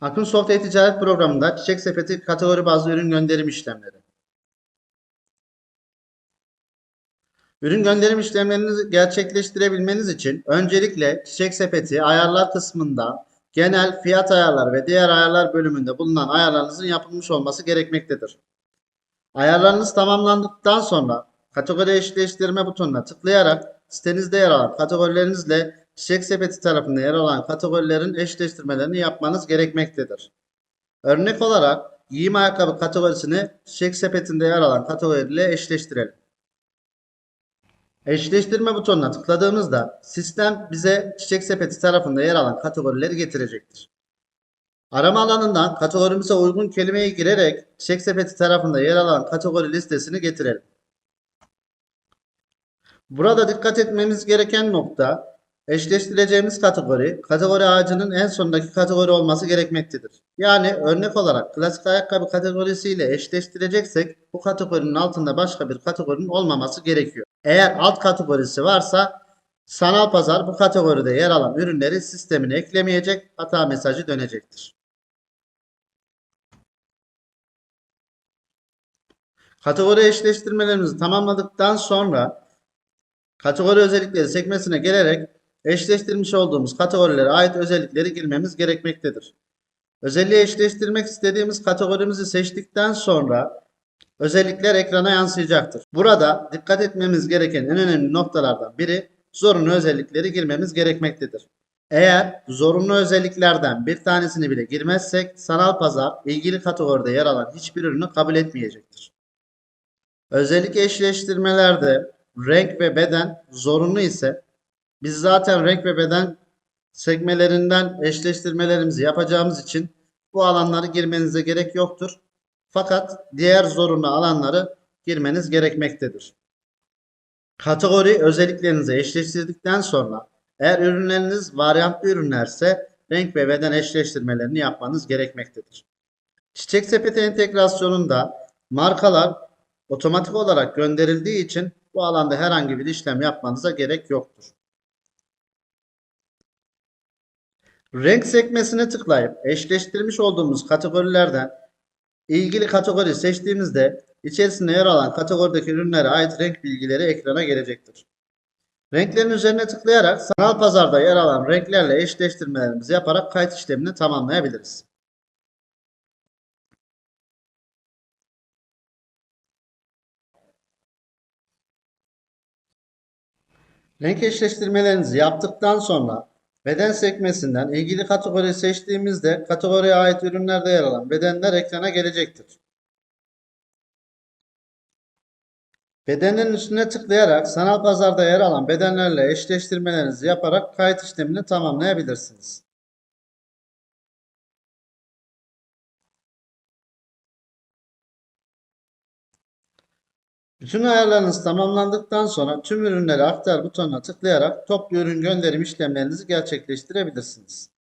Akınsoft e-ticaret programında çiçek sepeti kategori bazlı ürün gönderim işlemleri. Ürün gönderim işlemlerini gerçekleştirebilmeniz için öncelikle çiçek sepeti ayarlar kısmında genel fiyat ayarlar ve diğer ayarlar bölümünde bulunan ayarlarınızın yapılmış olması gerekmektedir. Ayarlarınız tamamlandıktan sonra kategori eşleştirme butonuna tıklayarak sitenizde yer alan kategorilerinizle çiçek sepeti tarafında yer alan kategorilerin eşleştirmelerini yapmanız gerekmektedir. Örnek olarak giyim ayakkabı kategorisini çiçek sepetinde yer alan kategoriyle eşleştirelim. Eşleştirme butonuna tıkladığımızda sistem bize çiçek sepeti tarafında yer alan kategorileri getirecektir. Arama alanından kategorimize uygun kelimeyi girerek çiçek sepeti tarafında yer alan kategori listesini getirelim. Burada dikkat etmemiz gereken nokta eşleştireceğimiz kategori kategori ağacının en sondaki kategori olması gerekmektedir. Yani örnek olarak klasik ayakkabı kategorisiyle eşleştireceksek bu kategorinin altında başka bir kategorinin olmaması gerekiyor. Eğer alt kategorisi varsa sanal pazar bu kategoride yer alan ürünleri sistemine eklemeyecek hata mesajı dönecektir. Kategori eşleştirmelerimizi tamamladıktan sonra kategori özellikleri sekmesine gelerek eşleştirmiş olduğumuz kategorilere ait özellikleri girmemiz gerekmektedir. Özelliği eşleştirmek istediğimiz kategorimizi seçtikten sonra özellikler ekrana yansıyacaktır. Burada dikkat etmemiz gereken en önemli noktalardan biri zorunlu özellikleri girmemiz gerekmektedir. Eğer zorunlu özelliklerden bir tanesini bile girmezsek sanal pazar ilgili kategoride yer alan hiçbir ürünü kabul etmeyecektir. Özellik eşleştirmelerde renk ve beden zorunlu ise biz zaten renk ve beden sekmelerinden eşleştirmelerimizi yapacağımız için bu alanları girmenize gerek yoktur. Fakat diğer zorunlu alanları girmeniz gerekmektedir. Kategori özelliklerinizi eşleştirdikten sonra eğer ürünleriniz varyantlı ürünlerse renk ve beden eşleştirmelerini yapmanız gerekmektedir. Çiçek sepeti entegrasyonunda markalar otomatik olarak gönderildiği için bu alanda herhangi bir işlem yapmanıza gerek yoktur. Renk sekmesine tıklayıp eşleştirmiş olduğumuz kategorilerden ilgili kategori seçtiğimizde içerisinde yer alan kategorideki ürünlere ait renk bilgileri ekrana gelecektir. Renklerin üzerine tıklayarak sanal pazarda yer alan renklerle eşleştirmelerimizi yaparak kayıt işlemini tamamlayabiliriz. Renk eşleştirmelerinizi yaptıktan sonra beden sekmesinden ilgili kategoriyi seçtiğimizde kategoriye ait ürünlerde yer alan bedenler ekrana gelecektir. Bedenin üstüne tıklayarak sanal pazarda yer alan bedenlerle eşleştirmelerinizi yaparak kayıt işlemini tamamlayabilirsiniz. Bütün ayarlarınız tamamlandıktan sonra tüm ürünleri aktar butonuna tıklayarak toplu ürün gönderim işlemlerinizi gerçekleştirebilirsiniz.